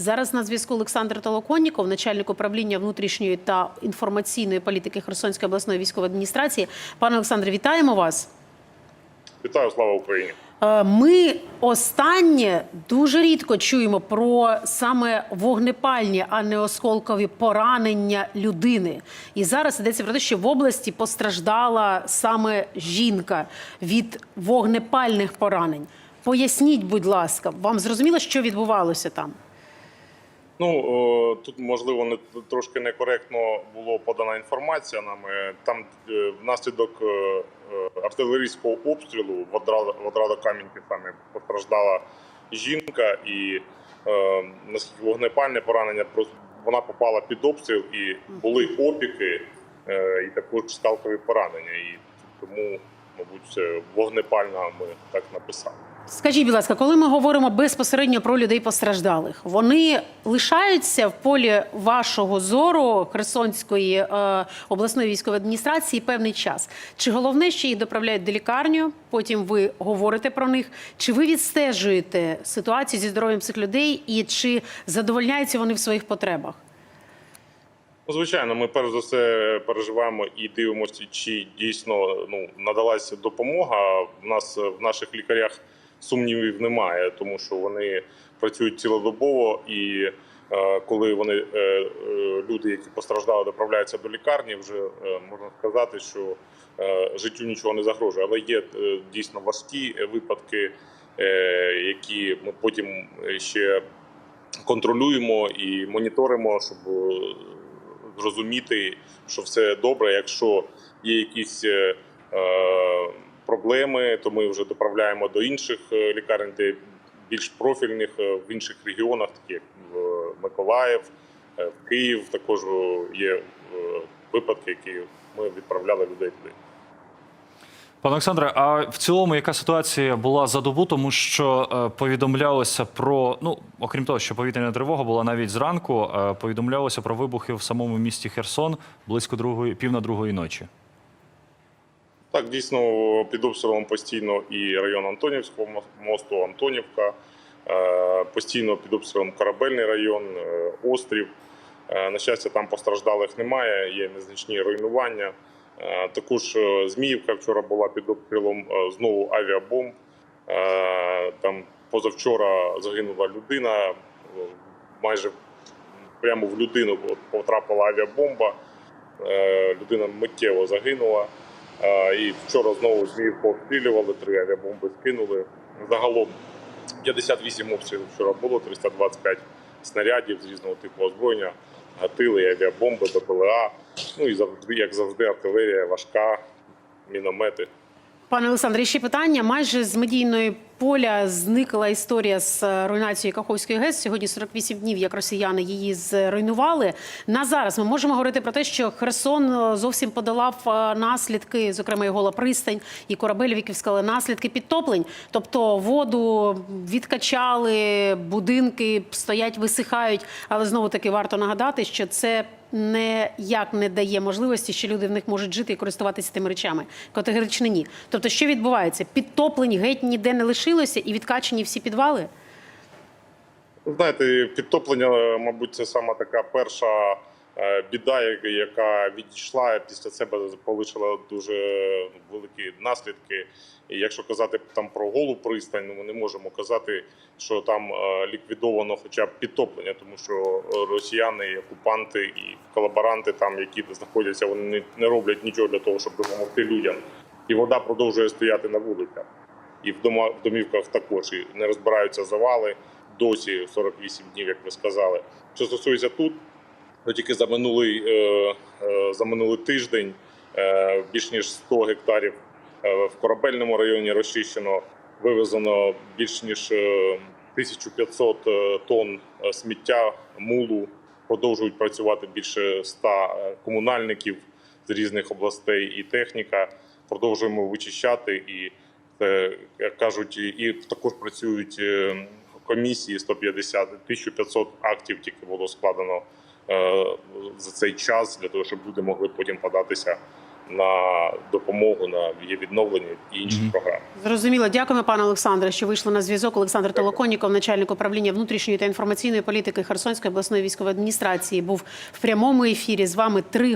Зараз на зв'язку Олександр Толоконніков, начальник управління внутрішньої та інформаційної політики Херсонської обласної військової адміністрації. Пане Олександре, вітаємо вас. Вітаю, слава Україні! Е, Ми останнє дуже рідко чуємо про саме вогнепальні, а не осколкові поранення людини. І зараз йдеться про те, що в області постраждала саме жінка від вогнепальних поранень. Поясніть, будь ласка, вам зрозуміло, що відбувалося там? Ну тут можливо не трошки некоректно було подана інформація. Нам Е, там е, внаслідок е, е, артилерійського обстрілу в Одрада, в Одрада-Кам'янки саме постраждала жінка, і е, наскільки вогнепальне поранення, вона попала під обстріл і були опіки, е, і також скалкові поранення. І тому, мабуть, вогнепальна ми так написали. Скажіть, будь ласка, коли ми говоримо безпосередньо про людей постраждалих, вони лишаються в полі вашого зору Херсонської е, обласної військової адміністрації певний час? Чи головне, що їх доправляють до лікарню? Потім ви говорите про них? Чи ви відстежуєте ситуацію зі здоров'ям цих людей і чи задовольняються вони в своїх потребах? Ну, звичайно, ми перш за все переживаємо і дивимося, чи дійсно ну надалася допомога. В нас в наших лікарях сумнівів немає, тому що вони працюють цілодобово, і е, коли вони е, е, люди, які постраждали, доправляються до лікарні, вже можна сказати, що життю нічого не загрожує. Але є дійсно важкі випадки, які ми потім ще контролюємо і моніторимо, щоб зрозуміти, що все добре. Якщо є якісь проблеми, то ми вже доправляємо до інших е, лікарень, де більш профільних е, в інших регіонах, такі як Миколаїв, е, в Київ. Також є випадки, які ми відправляли людей туди. Пане Олександре, а в цілому яка ситуація була за добу, тому що повідомлялося про ну окрім того, що повітряна тривога була навіть зранку, повідомлялося про вибухи в самому місті Херсон близько другої пів на другої ночі. Так, дійсно під обстрілом постійно і район Антонівського мо- мосту, Антонівка, е, постійно під обстрілом Корабельний район, е, острів. Е, На щастя, там постраждалих немає, є незначні руйнування. Також Зміївка вчора була під обстрілом знову авіабомб. Там позавчора загинула людина, майже прямо в людину потрапила авіабомба. Людина миттєво загинула. І вчора знову змі пострілювали три авіабомби скинули. Загалом 58 обстрілів вчора було, 325 снарядів з різного типу озброєння, гатили, авіабомби, БПЛА. Ну і завжди, як завжди, артилерія важка, міномети. Пане Олександре, ще питання. Майже з медійної поля зникла історія з е, руйнацією Каховської ГЕС. Сьогодні 48 днів, як росіяни її зруйнували. На зараз ми можемо говорити про те, що Херсон е, зовсім подолав е, наслідки, зокрема і гола пристань, і корабель, які сказали наслідки підтоплень. Тобто воду відкачали, будинки стоять, висихають. Але знову таки варто нагадати, що це ніяк не дає можливості, що люди в них можуть жити і користуватися тими речами. Категорично ні. Тобто, що відбувається? Підтоплень геть ніде не лишилося і відкачені всі підвали. Знаєте, підтоплення, мабуть, це саме така перша е, біда, яка- відійшла після себе полишила дуже великі наслідки. І якщо казати там про голу пристань, ну ми не можемо казати, що там е, ліквідовано хоча б підтоплення, тому що росіяни, і окупанти і колаборанти, там які знаходяться, вони не роблять нічого для того, щоб допомогти людям. І вода продовжує стояти на вулицях. І в домівках також і не розбираються завали досі 48 днів, як ви сказали. Що стосується тут, то тільки за минулий е, е, за минулий тиждень е, більш ніж 100 гектарів в корабельному районі розчищено, вивезено більш ніж е, 1500 е, тонн сміття, мулу. Продовжують працювати більше 100 е, комунальників з різних областей і техніка. Продовжуємо вичищати і як кажуть, і- також працюють е, комісії 150, 1500 актів тільки було складено е, за цей час для того, щоб люди могли потім податися на допомогу на її відновлення і інші програми. Зрозуміло. Дякуємо, пане Олександре, що вийшли на зв'язок. Олександр Толоконніков, начальник управління внутрішньої та інформаційної політики Херсонської обласної військової адміністрації, був в прямому ефірі з вами три.